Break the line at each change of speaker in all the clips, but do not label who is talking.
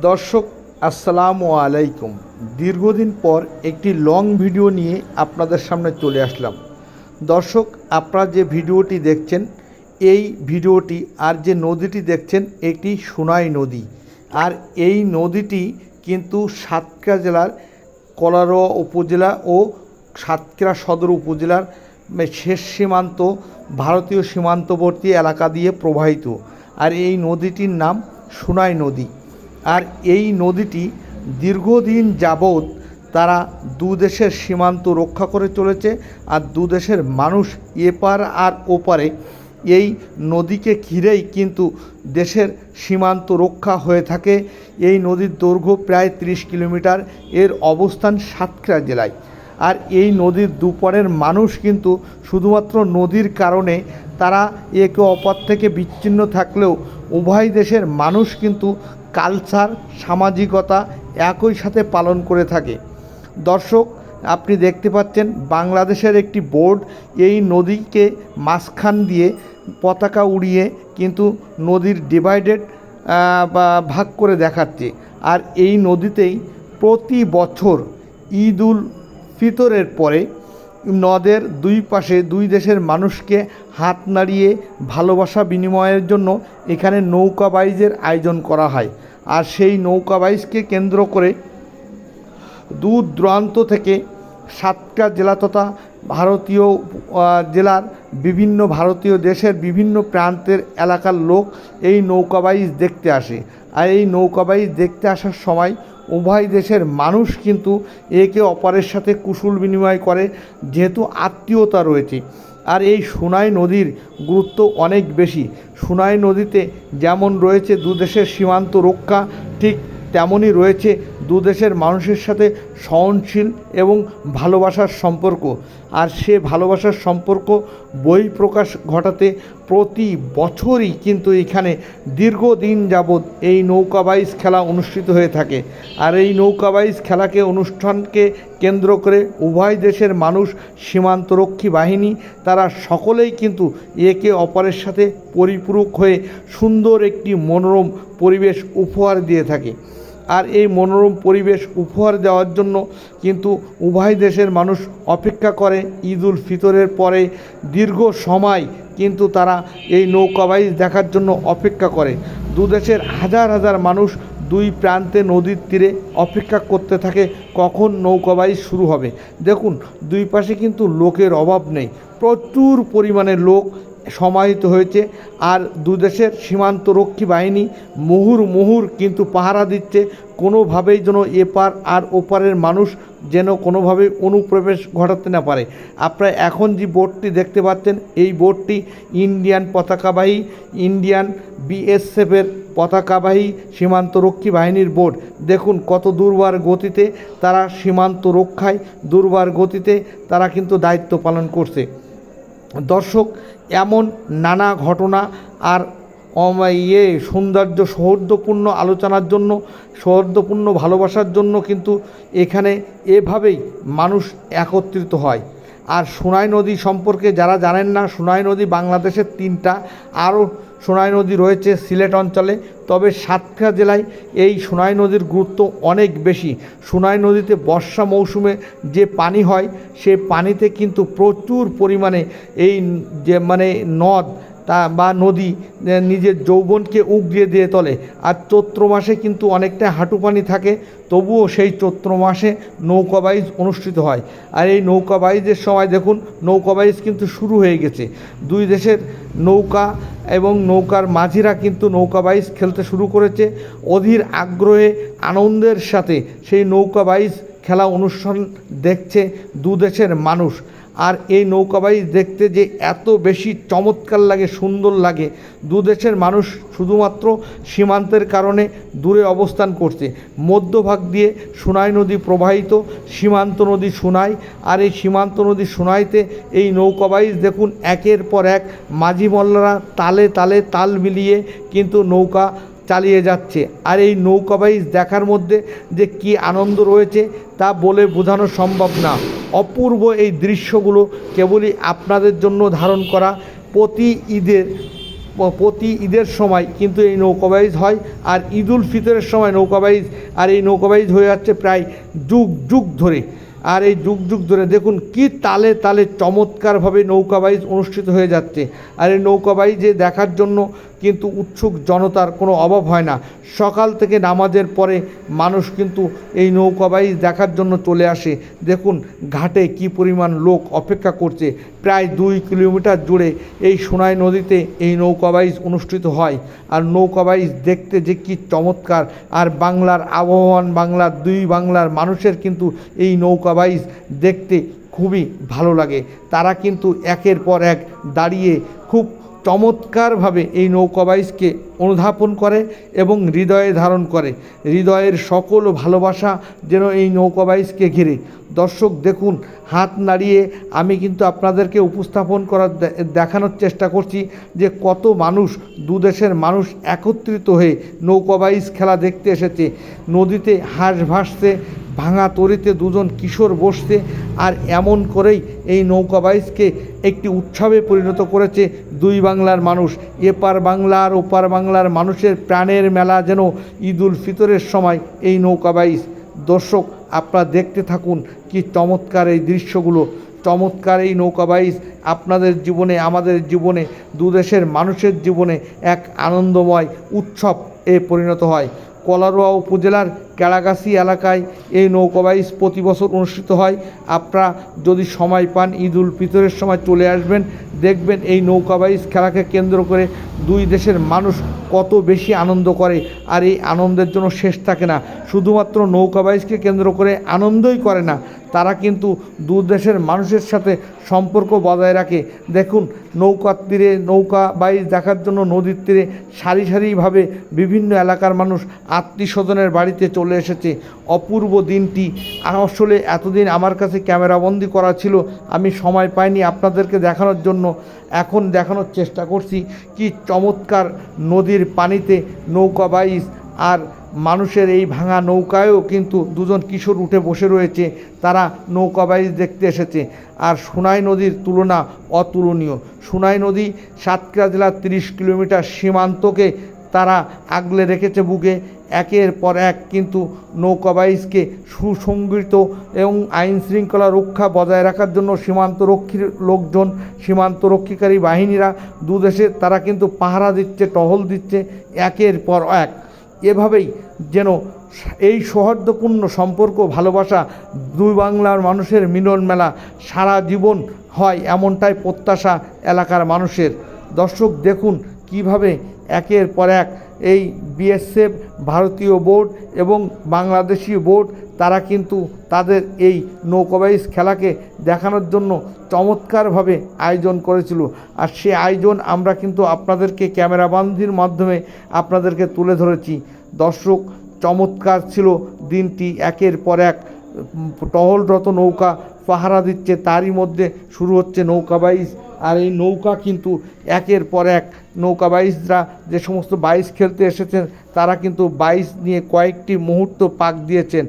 দর্শক, আসসালামু আলাইকুম। দীর্ঘদিন পর একটি লং ভিডিও নিয়ে আপনাদের সামনে চলে আসলাম। দর্শক, আপনারা যে ভিডিওটি দেখছেন, এই ভিডিওটি আর যে নদীটি দেখছেন, এটি সোনাই নদী। আর এই নদীটি কিন্তু সাতক্ষীরা জেলার কলারোয়া উপজেলা ও সাতক্ষীরা সদর উপজেলার শেষ সীমান্ত, ভারতীয় সীমান্তবর্তী এলাকা দিয়ে প্রবাহিত। আর এই নদীটির নাম সোনাই নদী। আর এই নদীটি দীর্ঘদিন যাবৎ তারা দেশের সীমান্ত রক্ষা করে চলেছে আর দেশের মানুষ এপার আর ওপারে এই নদীকে ঘিরেই কিন্তু দেশের সীমান্ত রক্ষা হয়ে থাকে। এই নদীর দৈর্ঘ্য প্রায় ৩০ কিলোমিটার। এর অবস্থান সাতক্ষীরা জেলায়। আর এই নদীর দুপারের মানুষ কিন্তু শুধুমাত্র নদীর কারণে তারা একে অপর থেকে বিচ্ছিন্ন থাকলেও উভয় দেশের মানুষ কিন্তু কালচার, সামাজিকতা একই সাথে পালন করে থাকে। দর্শক, আপনি দেখতে পাচ্ছেন বাংলাদেশের একটি বোর্ড এই নদীকে মাঝখান দিয়ে পতাকা উড়িয়ে কিন্তু নদীর ডিভাইডেড ভাগ করে দেখাচ্ছে। আর এই নদীতেই প্রতি বছর ঈদ উল ফিতরের পরে নদের দুই পাশে দুই দেশের মানুষকে হাত নাড়িয়ে ভালোবাসা বিনিময়ের জন্য এখানে নৌকা বাইজের আয়োজন করা হয়। আর সেই নৌকা বাইজকে কেন্দ্র করে দূর দূরান্ত থেকে সাতটা জেলা তথা ভারতীয় জেলার বিভিন্ন ভারতীয় দেশের বিভিন্ন প্রান্তের এলাকার লোক এই নৌকাবাইজ দেখতে আসে। আর এই নৌকাবাইজ দেখতে আসার সময় উভয় দেশের মানুষ কিন্তু একে অপরের সাথে কুশল বিনিময় করে, যেহেতু আত্মীয়তা রয়েছে। আর এই সোনাই নদীর গুরুত্ব অনেক বেশি। সোনাই নদীতে যেমন রয়েছে দু দেশের সীমান্ত রক্ষা, ঠিক তেমনই রয়েছে দু দেশের মানুষের সাথে সহনশীল এবং ভালোবাসার সম্পর্ক। আর সে ভালোবাসার সম্পর্ক বই প্রকাশ ঘটাতে প্রতি বছরই কিন্তু এখানে দীর্ঘদিন যাবৎ এই নৌকাবাইজ খেলা অনুষ্ঠিত হয়ে থাকে। আর এই নৌকাবাইজ খেলাকে অনুষ্ঠানকে কেন্দ্র করে উভয় দেশের মানুষ সীমান্তরক্ষী বাহিনী তারা সকলেই কিন্তু একে অপরের সাথে পরিপূরক হয়ে সুন্দর একটি মনোরম পরিবেশ উপহার দিয়ে থাকে। আর এই মনোরম পরিবেশ উপহার দেওয়ার জন্য কিন্তু উভয় দেশের মানুষ অপেক্ষা করে ঈদ উল ফিতরের পরে দীর্ঘ সময় কিন্তু তারা এই নৌকাবাইজ দেখার জন্য অপেক্ষা করে। দু দেশের হাজার হাজার মানুষ দুই প্রান্তে নদীর তীরে অপেক্ষা করতে থাকে কখন নৌকাবাইজ শুরু হবে। দেখুন, দুই পাশে কিন্তু লোকের অভাব নেই। প্রচুর পরিমাণে লোক সমাহিত হয়েছে। আর দুদেশের সীমান্তরক্ষী বাহিনী মুহুর মুহুর কিন্তু পাহারা দিচ্ছে। কোনোভাবেই যেন এপার আর ওপারের মানুষ যেন কোনোভাবে অনুপ্রবেশ ঘটাতে না পারে। আপনারা এখন যে বোটটি দেখতে পাচ্ছেন, এই বোটটি ইন্ডিয়ান পতাকাবাহী ইন্ডিয়ান বিএসএফের পতাকাবাহী সীমান্তরক্ষী বাহিনীর বোট। দেখুন কত দুর্বার গতিতে তারা সীমান্ত রক্ষায়, দুর্বার গতিতে তারা কিন্তু দায়িত্ব পালন করছে। দর্শক এমন নানা ঘটনা আর ইয়ে সৌন্দর্য, সৌহার্দ্যপূর্ণ আলোচনার জন্য, সৌহার্দ্যপূর্ণ ভালোবাসার জন্য কিন্তু এখানে এভাবেই মানুষ একত্রিত হয়। আর সোনাই নদী সম্পর্কে যারা জানেন না, সোনাই নদী বাংলাদেশের তিনটা আরও সোনাই নদী রয়েছে সিলেট অঞ্চলে, তবে সাতক্ষীরা জেলায় এই সোনাই নদীর গুরুত্ব অনেক বেশি। সোনাই নদীতে বর্ষা মৌসুমে যে পানি হয়, সে পানিতে কিন্তু প্রচুর পরিমাণে এই যে মানে নদ তা বা নদী নিজের যৌবনকে উগড়িয়ে দিয়ে তোলে। আর চৈত্র মাসে কিন্তু অনেকটা হাঁটু পানি থাকে, তবুও সেই চৈত্র মাসে নৌকাবাইজ অনুষ্ঠিত হয়। আর এই নৌকাবাইজের সময় দেখুন নৌকাবাইজ কিন্তু শুরু হয়ে গেছে। দুই দেশের নৌকা এবং নৌকার মাঝিরা কিন্তু নৌকাবাইজ খেলতে শুরু করেছে। অধীর আগ্রহে, আনন্দের সাথে সেই নৌকাবাইজ খেলা অনুষ্ঠান দেখছে দু দেশের মানুষ। আর এই নৌকাবাইজ দেখতে যে এত বেশি চমৎকার লাগে, সুন্দর লাগে, দু দেশের মানুষ শুধুমাত্র সীমান্তের কারণে দূরে অবস্থান করছে। মধ্যভাগ দিয়ে সোনাই নদী প্রবাহিত, সীমান্ত নদী সোনাই, আর এই সীমান্ত নদী সোনাইতে এই নৌকাবাইজ দেখুন একের পর এক মাঝি মল্লারা তালে তালে তাল মিলিয়ে কিন্তু নৌকা চালিয়ে যাচ্ছে। আর এই নৌকাবাইজ দেখার মধ্যে যে কি আনন্দ রয়েছে তা বলে বোঝানো সম্ভব না। অপূর্ব এই দৃশ্যগুলো কেবলই আপনাদের জন্য ধারণ করা প্রতি ঈদের প্রতি ঈদের সময় কিন্তু এই নৌকাবাইজ হয় আর ঈদুল ফিতরের সময় নৌকাবাইজ আর এই নৌকাবাইজ হয়ে যাচ্ছে প্রায় যুগ যুগ ধরে। আর এই যুগ যুগ ধরে দেখুন কি তালে তালে চমৎকারভাবে নৌকাবাইজ অনুষ্ঠিত হয়ে যাচ্ছে। আর এই নৌকাবাইজে দেখার জন্য কিন্তু উৎসুক জনতার কোনো অভাব হয় না। সকাল থেকে নামাজের পরে মানুষ কিন্তু এই নৌকাবাইজ দেখার জন্য চলে আসে। দেখুন ঘাটে কি পরিমাণ লোক অপেক্ষা করছে। প্রায় দুই কিলোমিটার জুড়ে এই সোনাই নদীতে এই নৌকাবাইজ অনুষ্ঠিত হয়। আর নৌকাবাইজ দেখতে যে কি চমৎকার। আর বাংলার আবহমান, বাংলার দুই বাংলার মানুষের কিন্তু এই নৌকাবাইজ দেখতে খুবই ভালো লাগে। তারা কিন্তু একের পর এক দাঁড়িয়ে খুব চমৎকারভাবে এই নৌকাবাইজকে অনুধাপন করে এবং হৃদয়ে ধারণ করে। হৃদয়ের সকল ভালোবাসা যেন এই নৌকাবাইজকে ঘিরে। দর্শক, দেখুন, হাত নাড়িয়ে আমি কিন্তু আপনাদেরকে উপস্থাপন করার দেখানোর চেষ্টা করছি যে কত মানুষ, দু দেশের মানুষ একত্রিত হয়ে নৌকাবাইজ খেলা দেখতে এসেছে। নদীতে হাঁস ভাসছে ভাঙা তরিতে দুজন কিশোর বসছে আর এমন করেই এই নৌকাবাইজকে একটি উৎসবে পরিণত করেছে দুই বাংলার মানুষ। এপার বাংলার ওপার বাংলার মানুষের প্রাণের মেলা যেন ঈদুল ফিতরের সময় এই নৌকাবাইজ দর্শক, আপনারা দেখতে থাকুন কি চমৎকার এই দৃশ্যগুলো। চমৎকার এই নৌকাবাইজ আপনাদের জীবনে, আমাদের জীবনে দু দেশের মানুষের জীবনে এক আনন্দময় উৎসব এ পরিণত হয়। কলারোয়া উপজেলার কেড়াগাছি এলাকায় এই নৌকাবাইজ প্রতি বছর অনুষ্ঠিত হয়। আপনারা যদি সময় পান, ঈদ উল ফিতরের সময় চলে আসবেন, দেখবেন এই নৌকাবাইজ খেলাকে কেন্দ্র করে দুই দেশের মানুষ কত বেশি আনন্দ করে আর এই আনন্দের জন্য শেষ থাকে না। শুধুমাত্র নৌকাবাইজকে কেন্দ্র করে আনন্দই করে না, তারা কিন্তু দু দেশের মানুষের সাথে সম্পর্ক বজায় রাখে। দেখুন, নৌকার তীরে নৌকা বাইজ দেখার জন্য নদীর তীরে সারি সারিভাবে বিভিন্ন এলাকার মানুষ আত্মীয় স্বজনের বাড়িতে চলে এসেছে। অপূর্ব দিনটি। আসলে এতদিন আমার কাছে ক্যামেরাবন্দি করা ছিল, আমি সময় পাইনি আপনাদেরকে দেখানোর জন্য। এখন দেখানোর চেষ্টা করছি কি চমৎকার নদীর পানিতে নৌকা বাইজ আর মানুষের এই ভাঙা নৌকায়ও কিন্তু দুজন কিশোর উঠে বসে রয়েছে, তারা নৌকা বাইজ দেখতে এসেছে। আর সোনাই নদীর তুলনা অতুলনীয়। সোনাই নদী সাতক্ষীরা জেলার তিরিশ কিলোমিটার সীমান্তকে তারা আগলে রেখেছে বুকে। একের পর এক কিন্তু নৌকাবাইজকে সুসংগঠিত এবং আইন শৃঙ্খলা রক্ষা বজায় রাখার জন্য সীমান্তরক্ষীর লোকজন, সীমান্তরক্ষীকারী বাহিনীরা দুদেশে তারা কিন্তু পাহারা দিচ্ছে, টহল দিচ্ছে একের পর এক। এভাবেই যেন এই সৌহার্দ্যপূর্ণ সম্পর্ক, ভালোবাসা দুই বাংলার মানুষের মিলন মেলা সারা জীবন হয় এমনটাই প্রত্যাশা এলাকার মানুষের। দর্শক দেখুন কীভাবে একের পর এক এই বিএসএফ ভারতীয় বোর্ড এবং বাংলাদেশি বোর্ড, তারা কিন্তু তাদের এই নৌকাবাইজ খেলাকে দেখানোর জন্য চমৎকারভাবে আয়োজন করেছিল। আর সে আয়োজন আমরা কিন্তু আপনাদেরকে ক্যামেরাবন্দির মাধ্যমে আপনাদেরকে তুলে ধরেছি। দর্শক, চমৎকার ছিল দিনটি। একের পর এক টহলরত নৌকা পাহারা দিচ্ছে, তারই মধ্যে শুরু হচ্ছে নৌকাবাইজ আর এই নৌকা কিন্তু একের পর এক নৌকাবাইজরা যে সমস্ত বাইশ খেলতে এসেছেন, তারা কিন্তু বাইশ নিয়ে কয়েকটি মুহূর্ত পাক দিয়েছেন।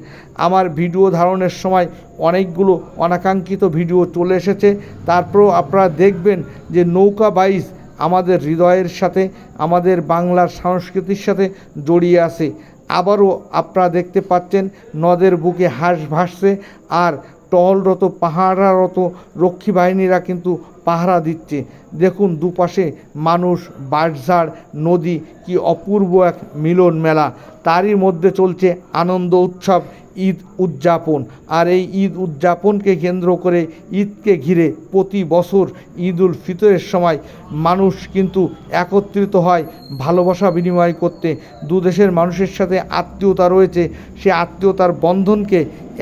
আমার ভিডিও ধারণের সময় অনেকগুলো অনাকাঙ্ক্ষিত ভিডিও চলে এসেছে। তারপরেও আপনারা দেখবেন যে নৌকা বাইস আমাদের হৃদয়ের সাথে, আমাদের বাংলার সংস্কৃতির সাথে জড়িয়ে আছে। আবারও আপনারা দেখতে পাচ্ছেন নদের বুকে হাঁস ভাসছে আর টহলরত পাহারারত রক্ষী বাহিনীরা কিন্তু পাহারা দিচ্ছে। দেখুন দুপাশে মানুষ, বাঁশঝাড়, নদী, কি অপূর্ব এক মিলন মেলা। তারই মধ্যে চলছে আনন্দ উৎসব, ঈদ উদযাপন। আর এই ঈদ উদযাপনকে কেন্দ্র করে ঈদকে ঘিরে প্রতি বছর ঈদ উল ফিতরের সময় মানুষ কিন্তু একত্রিত হয়, ভালোবাসা বিনিময় করতে। দু দেশের মানুষের সাথে আত্মীয়তা রয়েছে। সে আত্মীয়তার বন্ধনকে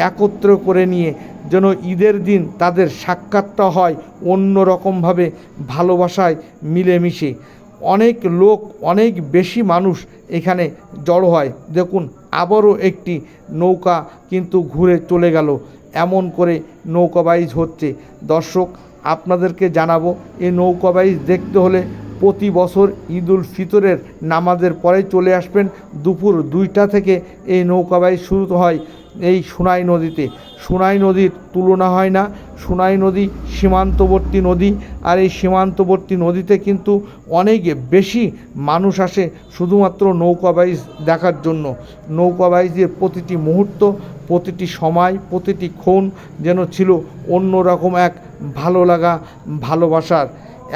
একত্র করে নিয়ে যেন ঈদের দিন তাদের সাক্ষাৎটা হয় অন্য রকমভাবে ভালোবাসায় মিলেমিশে। অনেক লোক, অনেক বেশি মানুষ এখানে জড়ো হয়। দেখুন, আবারও একটি নৌকা কিন্তু ঘুরে চলে গেল। এমন করে নৌকাবাইজ হচ্ছে। দর্শক, আপনাদেরকে জানাব, এই নৌকাবাইজ দেখতে হলে প্রতি বছর ঈদ উল ফিতরের নামাজের পরে চলে আসবেন দুপুর দুইটা থেকে এই নৌকাবাই শুরু হয় এই সোনাই নদীতে। সোনাই নদীর তুলনা হয় না, সোনাই নদী সীমান্তবর্তী নদী আর এই সীমান্তবর্তী নদীতে কিন্তু অনেক বেশি মানুষ আসে শুধুমাত্র নৌকাবাইজ দেখার জন্য। নৌকাবাইজের প্রতিটি মুহূর্ত, প্রতিটি সময়, প্রতিটি ক্ষণ যেন ছিল অন্যরকম এক ভালো লাগা, ভালোবাসার।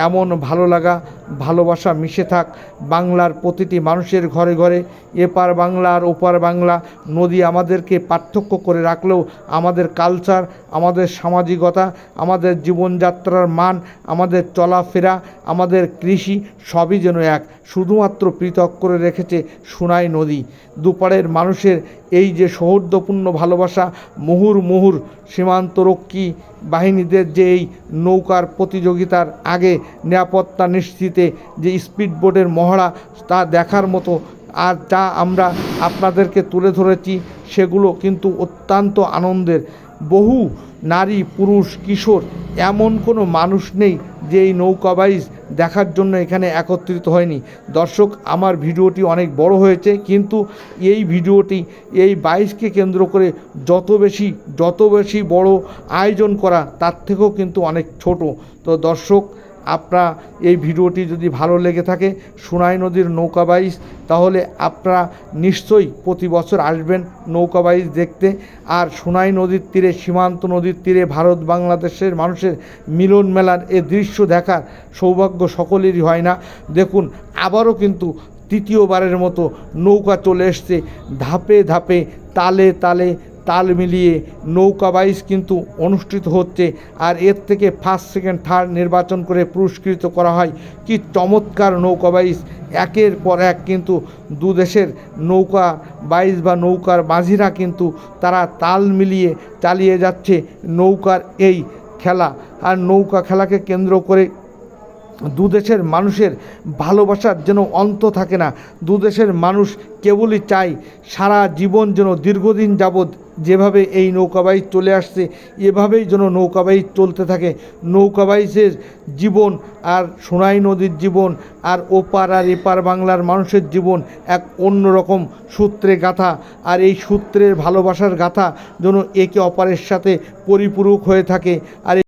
এমন ভালো লাগা ভালোবাসা মিশে থাক। বাংলার প্রতিটি মানুষের ঘরে ঘরে এপার বাংলা আর ওপার বাংলা। নদী আমাদেরকে পার্থক্য করে রাখলেও আমাদের কালচার আমাদের সামাজিকতা, আমাদের জীবনযাত্রার মান, আমাদের চলাফেরা, আমাদের কৃষি সবই যেন এক। শুধুমাত্র পৃথক করে রেখেছে সুনাই নদী। দুপারের মানুষের এই যে সৌহার্দ্যপূর্ণ ভালোবাসা, মুহুর মুহুর সীমান্তরক্ষী বাহিনীদের যে এই নৌকার প্রতিযোগিতার আগে নিরাপত্তা নিশ্চিতে যে স্পিড বোটের মহড়া তা দেখার মতো আর যা আমরা আপনাদেরকে তুলে ধরেছি, সেগুলো কিন্তু অত্যন্ত আনন্দের। বহু নারী, পুরুষ, কিশোর এমন কোনো মানুষ নেই যে এই নৌকাবাইজ দেখার জন্য এখানে একত্রিত হয়নি। দর্শক, আমার ভিডিওটি অনেক বড় হয়েছে, কিন্তু এই ভিডিওটি এই বাইশকে কেন্দ্র করে যত বেশি যত বেশি বড় আয়োজন করা, তার থেকেও কিন্তু অনেক ছোট। তো দর্শক আপনারা এই ভিডিওটি যদি ভালো লেগে থাকে, সুনাই নদীর নৌকা বাইচ তাহলে আপনারা নিশ্চয়ই প্রতি বছর আসবেন নৌকা বাইচ দেখতে। আর সুনাই নদীর তীরে, সীমান্ত নদীর তীরে ভারত বাংলাদেশের মানুষের মিলন মেলার এ দৃশ্য দেখার সৌভাগ্য সকলেরই হয় না। দেখুন, আবারও কিন্তু তৃতীয়বারের মতো নৌকা চলে এসছে ধাপে ধাপে, তালে তালে তাল মিলিয়ে নৌকা বাইচ কিন্তু অনুষ্ঠিত হচ্ছে। আর এর থেকে ফার্স্ট সেকেন্ড থার্ড নির্বাচন করে পুরস্কৃত করা হয়। কি চমৎকার নৌকা বাইচ একের পর এক কিন্তু দু দেশের নৌকা বাইচ বা নৌকার মাঝিরা কিন্তু তারা তাল মিলিয়ে চালিয়ে যাচ্ছে নৌকার এই খেলা। আর নৌকা খেলাকে কেন্দ্র করে দুদেশের মানুষের ভালোবাসার যেন অন্ত থাকে না। দুদেশের মানুষ কেবলই চায় সারা জীবন যেন দীর্ঘদিন যাবৎ যেভাবে এই নৌকাবাই চলে আসছে, এভাবেই যেন নৌকাবাই চলতে থাকে। নৌকাবাইসের জীবন আর সোনাই নদীর জীবন আর ওপার আর এপার বাংলার মানুষের জীবন এক অন্যরকম সূত্রে গাথা। আর এই সূত্রের ভালোবাসার গাথা যেন একে অপরের সাথে পরিপূরক হয়ে থাকে। আর